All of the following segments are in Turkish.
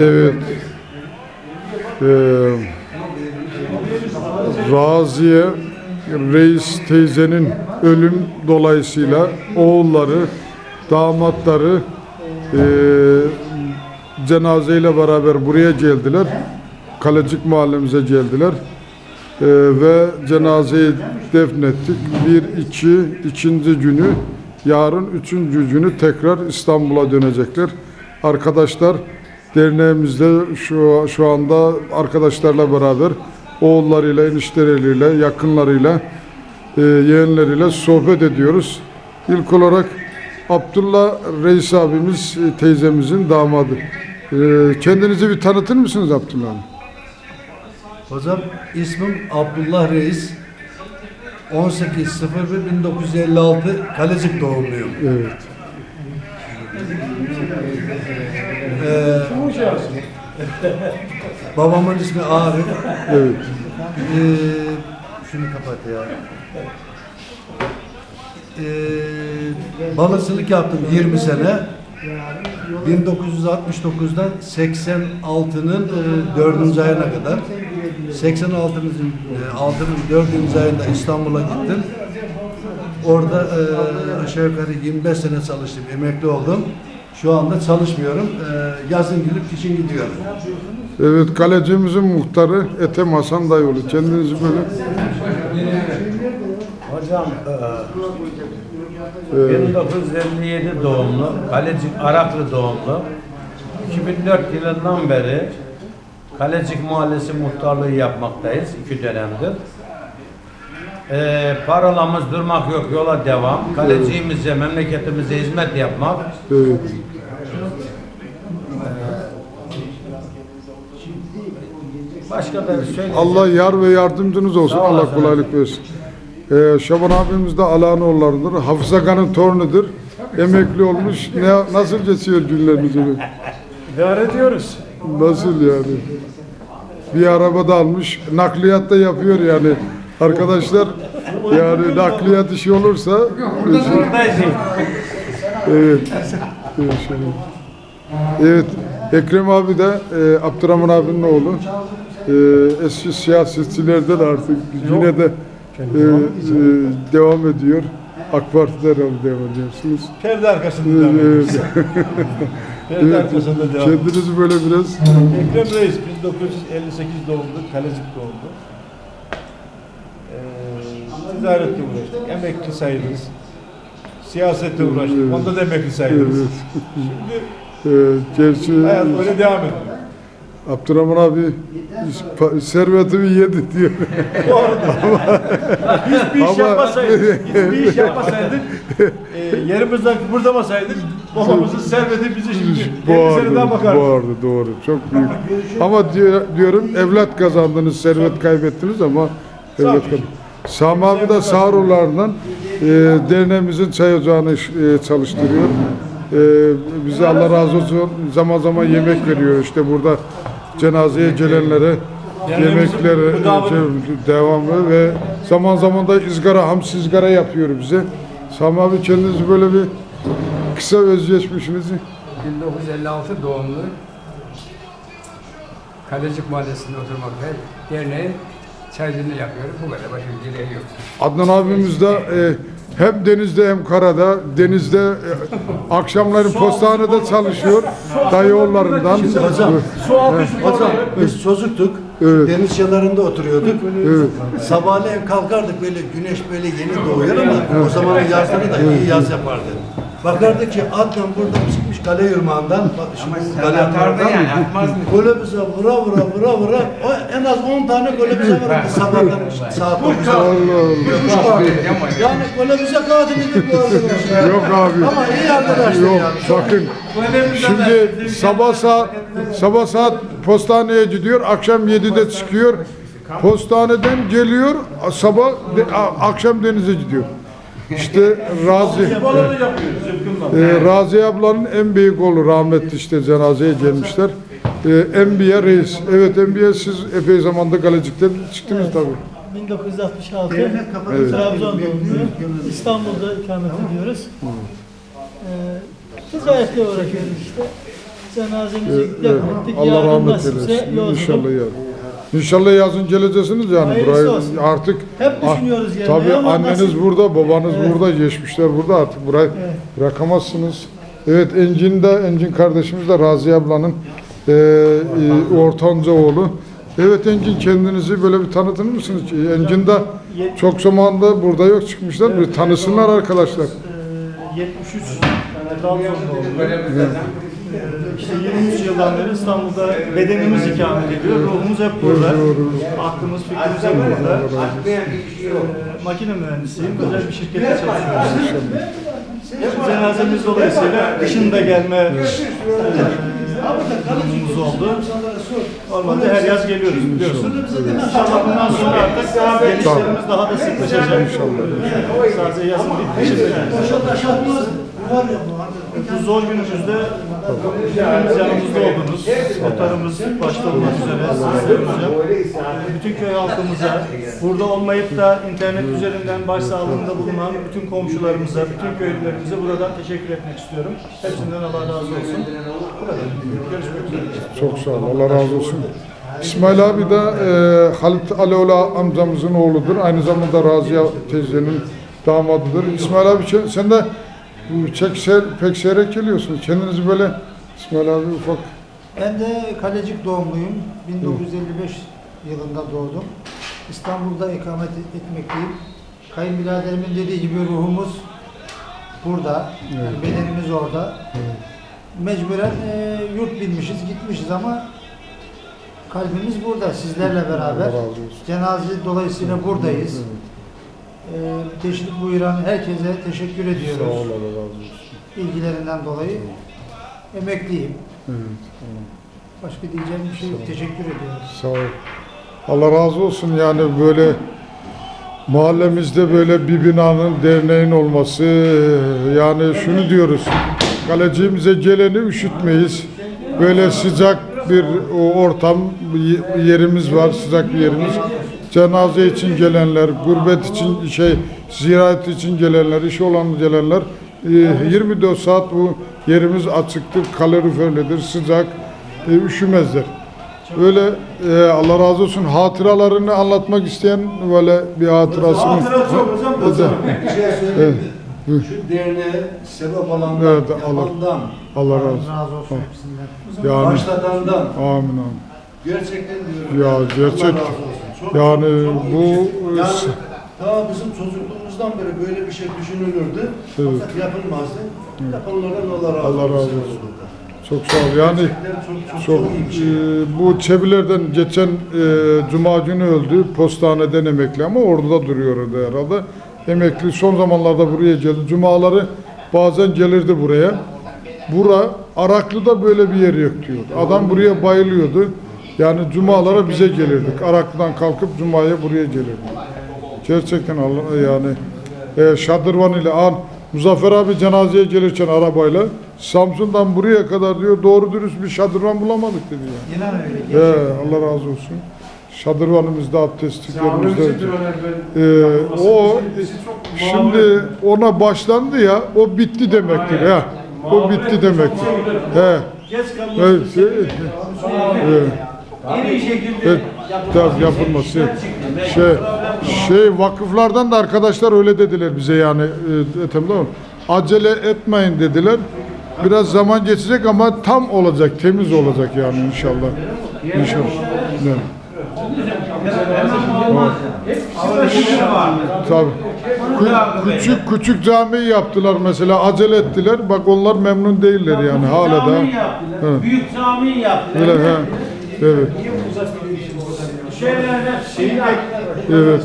Evet. Ee, Raziye Reis teyzenin ölüm dolayısıyla oğulları, damatları e, cenazeyle beraber buraya geldiler. Kalecik mahallemize geldiler. Ee, ve cenazeyi defnettik. Bir, iki, ikinci günü, yarın üçüncü günü tekrar İstanbul'a dönecekler. Arkadaşlar derneğimizde şu, şu anda arkadaşlarla beraber oğullarıyla, enişteleriyle, yakınlarıyla, e, yeğenleriyle sohbet ediyoruz. İlk olarak Abdullah Reis abimiz e, teyzemizin damadı. E, kendinizi bir tanıtır mısınız Abdullah Hanım? Hocam ismim Abdullah Reis. 18.01.1956 Kalecik doğumluyum. Evet. Ee, babamın ismi Arif. Evet. Ee, şunu kapat ya. Ee, balıkçılık yaptım 20 sene. 1969'dan 86'nın e, 4. ayına kadar 86'nın e, 6'nın 4. ayında İstanbul'a gittim. Orada e, aşağı yukarı 25 sene çalıştım, emekli oldum. Şu anda çalışmıyorum. E, yazın gidip kışın gidiyorum. Evet, kalecimizin muhtarı Ethem Hasan Dayıoğlu. Kendinizi böyle Hocam e, 1957 doğumlu, Kalecik Araklı doğumlu. 2004 yılından beri Kalecik Mahallesi muhtarlığı yapmaktayız iki dönemdir. E, parolamız durmak yok yola devam. Kaleciğimize, memleketimize hizmet yapmak. evet. Başka da bir şey Allah yar ve yardımcınız olsun. Sağ Allah olasın. kolaylık versin. Ee, Şaban abimiz de Alanoğulları'dır. Hafız Akan'ın torunudur. Emekli olmuş. Ne, nasıl geçiyor günleriniz? öyle? İdare ediyoruz. Nasıl yani? Bir araba da almış. Nakliyat da yapıyor yani. Arkadaşlar yani nakliyat işi olursa. Evet. Evet. Ekrem abi de e, Abdurrahman abinin oğlu. E, eski siyasetçilerden artık yine de e, e, devam ediyor. AK Parti'de herhalde devam ediyorsunuz. Perde arkasında devam ediyoruz. Evet. Perde Evet. arkasında devam. Kendinizi böyle biraz Ekrem Reis 1958 doğumlu, Kalecik doğumlu. Ticaretle uğraştık, emekli sayılırız. Siyasette uğraştık, Evet. onda da emekli evet. sayılırız. Şimdi E, gerçi hayat öyle devam ediyor. Abdurrahman abi servetimi yedi diyor. Biz bir iş Ama- yapmasaydık, biz bir iş yapmasaydık, e, yerimizden kıpırdamasaydık, babamızın serveti bizi şimdi 50 sene daha Boğardı, bakardı. boğardı, doğru. Çok büyük. Ama diyor, diyorum evlat kazandınız, servet kaybettiniz ama evlat kazandınız. Sami abi de Sağroğulları'ndan e, derneğimizin çay ocağını e, çalıştırıyor. E, bize Allah razı olsun zaman zaman yemek veriyor. İşte burada cenazeye gelenlere yemekler e, devamı ve zaman zaman da ızgara, hamsi ızgara yapıyor bize. Sami abi kendinizi böyle bir kısa özgeçmişinizi 1956 doğumlu Kalecik Mahallesi'nde oturmakta derneğin çaycılığını yapıyorum. Bu kadar başka bir dileği yok. Adnan abimiz de e, hem denizde hem karada, denizde e, akşamları postanede çalışıyor. Dayıoğullarından. Hocam, hocam biz çocuktuk. Evet. Deniz kenarında oturuyorduk. Evet. Sabahleyin kalkardık böyle güneş böyle yeni doğuyor ama o zamanın yazları da iyi yaz yapardı. Bakardık ki Adnan buradan çıkmış kale yırmağından, bak şimdi kale yırmağından, gole bize vura vura vura vura, o en az 10 tane gole bize vururdu sabahtan saat 9'da. Allah Allah. Yani katilidik bu arkadaşlar. Yok abi. Ama iyi arkadaşlar Yok yani. bakın. Şimdi sabah saat sabah saat postaneye gidiyor, akşam 7'de çıkıyor. Postaneden geliyor, sabah de- akşam denize gidiyor. İşte Razi. Ee, Raziye ablanın en büyük oğlu rahmetli işte cenazeye gelmişler. Ee, Enbiye Reis. Evet Enbiye siz epey zamanda Galecik'ten çıktınız tabii. 1966 Evet. Trabzon doğumlu. İstanbul'da ikamet ediyoruz. Ee, ticaretle uğraşıyoruz işte. Cenazemizi Evet, evet. Allah rahmet eylesin. İnşallah yarın. İnşallah yazın geleceksiniz yani Hayırlısı burayı olsun. artık Hep düşünüyoruz yani. Tabii ama anneniz nasip- burada, babanız Evet. burada, geçmişler burada artık burayı Evet. bırakamazsınız. Evet Encin de, Encin kardeşimiz de Raziye ablanın e, e, ortanca oğlu. Evet Encin kendinizi böyle bir tanıtır mısınız? Encin de çok zamanda burada yok çıkmışlar. Bir tanısınlar arkadaşlar. Ee, 73 Trabzon'da oldu. İşte 23 yıldan beri İstanbul'da bedenimiz ikamet ediyor. Ruhumuz hep burada. Aklımız, fikrimiz hep burada. Ee, makine mühendisiyim. Özel bir şirkette çalışıyorum. Cenazemiz dolayısıyla dışında gelme e, durumumuz oldu. Normalde her yaz geliyoruz biliyorsun. İnşallah bundan sonra artık gelişlerimiz daha da sıklaşacak. İnşallah. Sadece yazın bitmeyecek. Bu zor günümüzde yanımızda oldunuz. Muhtarımız başta olmak üzere sizlerimizle. Bütün köy halkımıza, burada olmayıp da internet üzerinden başsağlığında bulunan bütün komşularımıza, bütün köylülerimize buradan teşekkür etmek istiyorum. Hepsinden Allah razı olsun. Bu kadar. Görüşmek üzere. Çok sağ ol. Allah razı olsun. İsmail abi de e, Halit Alioğlu amcamızın oğludur. Aynı zamanda Raziye teyzenin damadıdır. İsmail abi sen de bu çek ser, pek seyrek geliyorsun. Kendinizi böyle İsmail abi ufak Ben de Kalecik doğumluyum. 1955 yılında doğdum. İstanbul'da ikamet et- etmekteyim. Kayınbiraderimin dediği gibi ruhumuz burada. Yani bedenimiz orada. Mecburen e, yurt bilmişiz, gitmişiz ama kalbimiz burada sizlerle beraber. Cenaze dolayısıyla buradayız. E, teşrif buyuran herkese teşekkür Sağ ol ediyoruz. Allah razı olsun. İlgilerinden dolayı. Emekliyim. Evet. Başka diyeceğim bir şey yok. Teşekkür ediyorum. Sağ ol. Allah razı olsun yani böyle mahallemizde böyle bir binanın derneğin olması yani şunu diyoruz kaleciğimize geleni üşütmeyiz. Böyle sıcak bir ortam yerimiz var sıcak bir yerimiz. Cenaze için gelenler, gurbet için şey ziyaret için gelenler, iş olan gelenler e, 24 saat bu yerimiz açıktır, kaloriferlidir, sıcak, e, üşümezler. Böyle e, Allah razı olsun hatıralarını anlatmak isteyen böyle bir hatırasını. Hatıra çok hocam. Evet. Bir şey söyleyeyim mi? Şu derneğe sebep olandan, Evet, Allah- yapandan, Allah razı olsun. Razı olsun hepsinden. Yani başlatandan amin amin. gerçekten diyorum. Ya gerçek Allah razı olsun. Yani bu yani ta bizim çocukluğumuzdan beri böyle bir şey düşünülürdü. Evet. Fakat yapılmazdı. Yapanlardan Allah razı Allah olsun. razı olsun. çok sağ ol. Yani çok, çok, çok şey. e, bu Çebiler'den geçen e, Cuma günü öldü. Postaneden emekli ama orada duruyordu herhalde. Emekli son zamanlarda buraya geldi. Cumaları bazen gelirdi buraya. Bura Araklı'da böyle bir yer yok diyor. Adam buraya bayılıyordu. Yani cumalara bize gelirdik. Araklı'dan kalkıp cumaya buraya gelirdik. Gerçekten Allah yani e, Şadırvan ile an Muzaffer abi cenazeye gelirken arabayla Samsun'dan buraya kadar diyor doğru dürüst bir şadırvan bulamadık dedi ya. İnan öyle. He, Allah razı olsun. Şadırvanımızda abdestliklerimizde. Ee, o şimdi ona başlandı ya o bitti demektir ya. O bitti demektir. He. Geç. Evet, şey, evet. En iyi şekilde Evet, tabii yapılması. Şey, şey vakıflardan da arkadaşlar öyle dediler bize yani e, mi? Acele etmeyin dediler. Biraz zaman geçecek ama tam olacak, temiz olacak yani inşallah. İnşallah. Evet. Tabii. Kü- küçük küçük cami yaptılar mesela acele ettiler. Bak onlar memnun değiller yani hala da. Büyük cami yaptılar. Öyle he. Evet. Evet.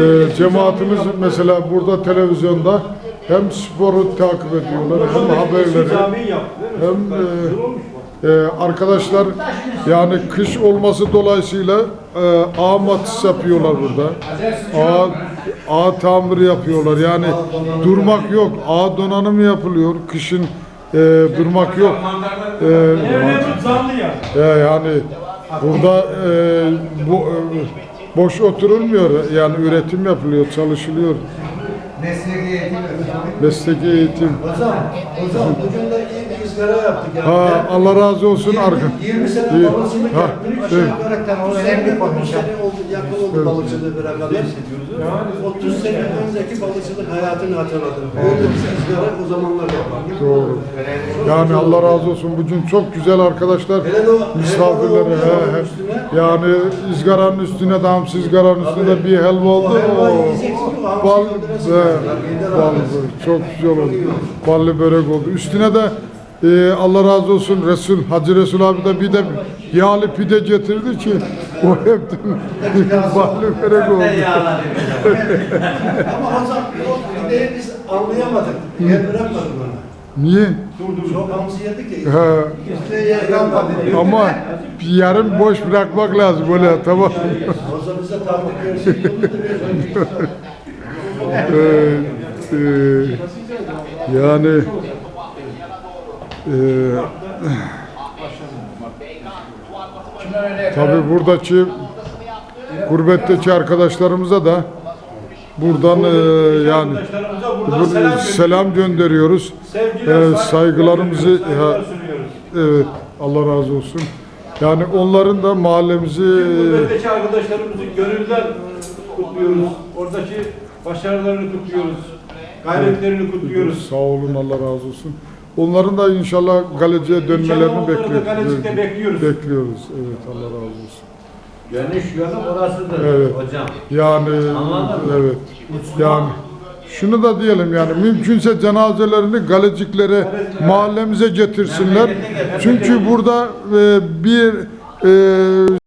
Ee, cemaatimiz mesela burada televizyonda hem sporu takip ediyorlar hem haberleri hem e, e, arkadaşlar yani kış olması dolayısıyla e, ağ matis yapıyorlar burada. Ağ, ağ tamiri yapıyorlar. Yani durmak yok. Ağ donanımı yapılıyor. Kışın e, durmak yok. E, Devlet zanlı ya. ya yani burada e, bu e, boş oturulmuyor. Yani üretim yapılıyor, çalışılıyor. Mesleki eğitim. Hocam, hocam bugün de iyi bir hizmet ızgara yaptık yani. Ha, Allah razı olsun arka. 20 sene İyi. balıkçılık Ha, yaptık. evet. Aşağı yukarıdan o önemli konu. 30 sene oldu, yakın oldu balıkçılığı bırakalı. 30 sene önceki balıkçılık hayatını hatırladım. Öyle bir ızgara o zamanlar yapardık. Doğru. Yani Allah razı olsun bugün çok güzel arkadaşlar Hele o misafirleri he, he. üstüne. yani ızgaranın üstüne damsız ızgaranın üstünde bir helva oldu. O helvayı Oo. yiyeceksin ki o hamsiyi Bal, he, bal, çok güzel oldu. Ballı börek oldu. Üstüne de e, Allah razı olsun Resul, Hacı Resul abi de bir de yağlı pide getirdi ki o hep ballı börek oldu. Ama zaman o pideyi biz anlayamadık. Yer bırakmadık ona. Niye? Çok hamsi yedik ya. He, ama bir yarım boş bırakmak lazım böyle tamam. Bize tatlı görsün Ee, e, yani e, tabi buradaki gurbetteki arkadaşlarımıza da buradan e, yani buradan bu- selam, gönderiyoruz. Sevgiler, Ee, saygılarımızı saygılar evet Allah razı olsun. Yani onların da mahallemizi Gurbetteki arkadaşlarımızı gönülden kutluyoruz. Oradaki başarılarını kutluyoruz. Gayretlerini kutluyoruz. sağ olun Allah razı olsun. Onların da inşallah galeciye dönmelerini İnşallah onları da bekliyoruz. Galecik'te bekliyoruz. Bekliyoruz. Evet Allah razı olsun. Dönüş yolu orasıdır Evet. hocam. Yani Anladın mı? evet. Yani şunu da diyelim yani mümkünse cenazelerini galeciklere mahallemize getirsinler. Çünkü burada e, bir e,